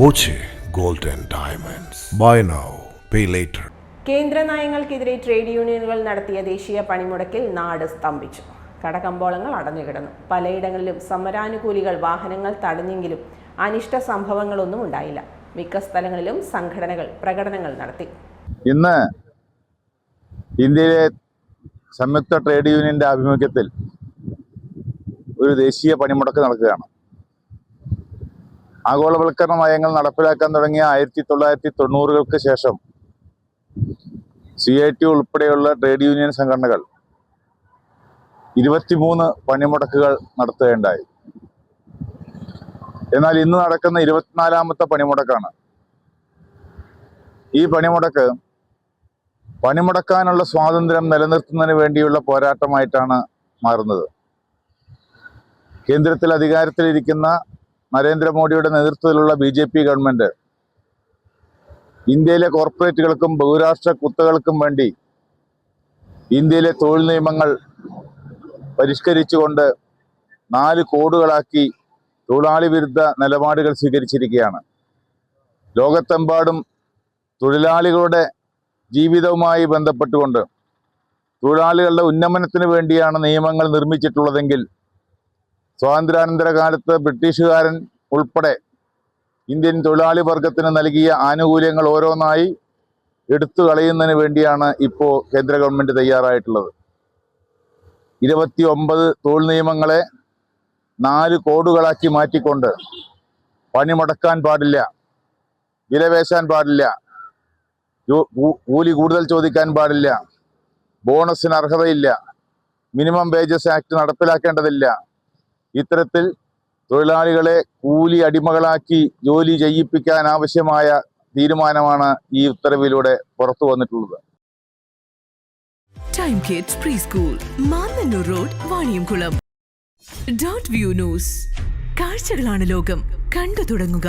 Boche gold and diamonds. Buy now pay later കേന്ദ്ര നയങ്ങൾക്കെതിരെ trade യൂണിയനുകൾ നടത്തിയ ദേശീയ പണിമുടക്കിൽ നാട് സ്തംഭിച്ചു. കടകമ്പോളങ്ങൾ അടഞ്ഞുകിടന്നു. പലയിടങ്ങളിലും സമരാനുകൂലികൾ വാഹനങ്ങൾ തടഞ്ഞെങ്കിലും അനിഷ്ട സംഭവങ്ങളൊന്നും ഉണ്ടായില്ല. മിക്ക സ്ഥലങ്ങളിലും സംഘടനകൾ പ്രകടനങ്ങൾ നടത്തി. ഇന്ന് ഇന്ത്യയിലെ സംയുക്ത ട്രേഡ് യൂണിയന്റെ ആഭിമുഖ്യത്തിൽ ഒരു ദേശീയ പണിമുടക്ക് നടക്കുകയാണ്. ആഗോളവൽക്കരണ നയങ്ങൾ നടപ്പിലാക്കാൻ തുടങ്ങിയ ആയിരത്തി തൊള്ളായിരത്തി തൊണ്ണൂറുകൾക്ക് ശേഷം സി ഐ ടി ഉൾപ്പെടെയുള്ള ട്രേഡ് യൂണിയൻ സംഘടനകൾ ഇരുപത്തിമൂന്ന് പണിമുടക്കുകൾ നടത്തുകയുണ്ടായി. എന്നാൽ ഇന്ന് നടക്കുന്ന ഇരുപത്തിനാലാമത്തെ പണിമുടക്കാണ്. ഈ പണിമുടക്ക് പണിമുടക്കാനുള്ള സ്വാതന്ത്ര്യം നിലനിർത്തുന്നതിന് വേണ്ടിയുള്ള പോരാട്ടമായിട്ടാണ് മാറുന്നത്. കേന്ദ്രത്തിൽ അധികാരത്തിലിരിക്കുന്ന നരേന്ദ്രമോദിയുടെ നേതൃത്വത്തിലുള്ള ബി ജെ പി ഗവൺമെന്റ് ഇന്ത്യയിലെ കോർപ്പറേറ്റുകൾക്കും ബഹുരാഷ്ട്ര കുത്തകൾക്കും വേണ്ടി ഇന്ത്യയിലെ തൊഴിൽ നിയമങ്ങൾ പരിഷ്കരിച്ചുകൊണ്ട് നാല് കോഡുകളാക്കി തൊഴിലാളി വിരുദ്ധ നിലപാടുകൾ സ്വീകരിച്ചിരിക്കുകയാണ്. ലോകത്തെമ്പാടും തൊഴിലാളികളുടെ ജീവിതവുമായി ബന്ധപ്പെട്ടുകൊണ്ട് തൊഴിലാളികളുടെ ഉന്നമനത്തിന് വേണ്ടിയാണ് നിയമങ്ങൾ നിർമ്മിച്ചിട്ടുള്ളതെങ്കിൽ സ്വാതന്ത്ര്യാനന്തര കാലത്ത് ബ്രിട്ടീഷുകാരൻ ഉൾപ്പെടെ ഇന്ത്യൻ തൊഴിലാളി വർഗത്തിന് നൽകിയ ആനുകൂല്യങ്ങൾ ഓരോന്നായി എടുത്തു കളയുന്നതിന് വേണ്ടിയാണ് ഇപ്പോൾ കേന്ദ്ര ഗവൺമെന്റ് തയ്യാറായിട്ടുള്ളത്. ഇരുപത്തി ഒമ്പത് തൊഴിൽ നിയമങ്ങളെ നാല് കോഡുകളാക്കി മാറ്റിക്കൊണ്ട് പണി മുടക്കാൻ പാടില്ല വിലവേശാൻ പാടില്ല കൂലി കൂടുതൽ ചോദിക്കാൻ പാടില്ല ബോണസിന് അർഹതയില്ല മിനിമം വേജസ് ആക്ട് നടപ്പിലാക്കേണ്ടതില്ല ഇത്തരത്തിൽ തൊഴിലാളികളെ കൂലി അടിമകളാക്കി ജോലി ചെയ്യിപ്പിക്കാൻ ആവശ്യമായ തീരുമാനമാണ് ഈ ഉത്തരവിലൂടെ പുറത്തു വന്നിട്ടുള്ളത്. കാഴ്ചകളാണ് ലോകം. കണ്ടു തുടങ്ങുക.